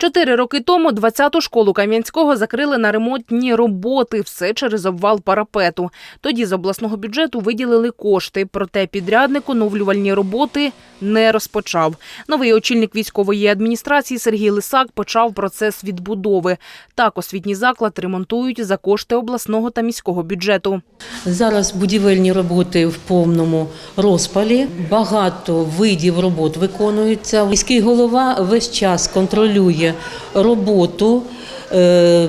Чотири роки тому 20-ту школу Кам'янського закрили на ремонтні роботи. Все через обвал парапету. Тоді з обласного бюджету виділили кошти, проте підрядник оновлювальні роботи не розпочав. Новий очільник військової адміністрації Сергій Лисак почав процес відбудови. Так освітній заклад ремонтують за кошти обласного та міського бюджету. Зараз будівельні роботи в повному розпалі. Багато видів робот виконується. Міський голова весь час контролює роботу. е,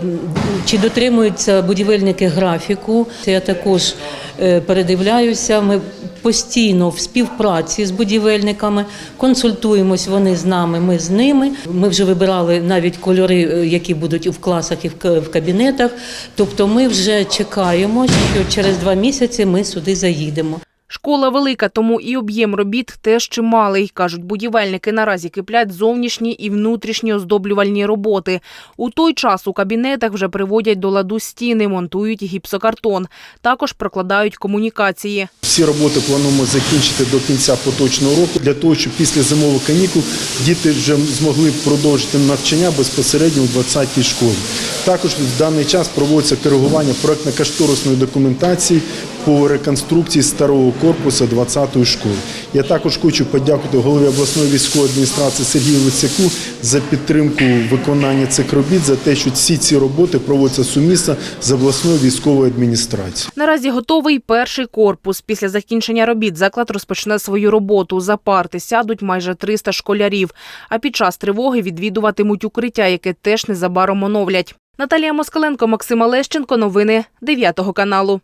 Чи дотримуються будівельники графіку? Я також е, передивляюся. Ми постійно в співпраці з будівельниками консультуємось вони з нами. Ми з ними. Ми вже вибирали навіть кольори, е, які будуть в класах і в кабінетах. Тобто, ми вже чекаємо, що через два місяці ми сюди заїдемо. Школа велика, тому і об'єм робіт теж чималий. Кажуть, будівельники наразі киплять зовнішні і внутрішні оздоблювальні роботи. У той час у кабінетах вже приводять до ладу стіни, монтують гіпсокартон. Також прокладають комунікації. Всі роботи плануємо закінчити до кінця поточного року для того, щоб після зимових канікул діти вже змогли продовжити навчання безпосередньо у 20-й школі. Також в даний час проводиться коригування проектно-кошторисної документації по реконструкції старого корпусу 20-ї школи. Я також хочу подякувати голові обласної військової адміністрації Сергію Лицяку за підтримку виконання цих робіт, за те, що всі ці роботи проводяться сумісно з обласною військовою адміністрацією. Наразі готовий перший корпус. Після закінчення робіт заклад розпочне свою роботу. За парти сядуть майже 300 школярів. А під час тривоги відвідуватимуть укриття, яке теж незабаром оновлять. Наталія Москаленко, Максим Олещенко. Новини 9 каналу.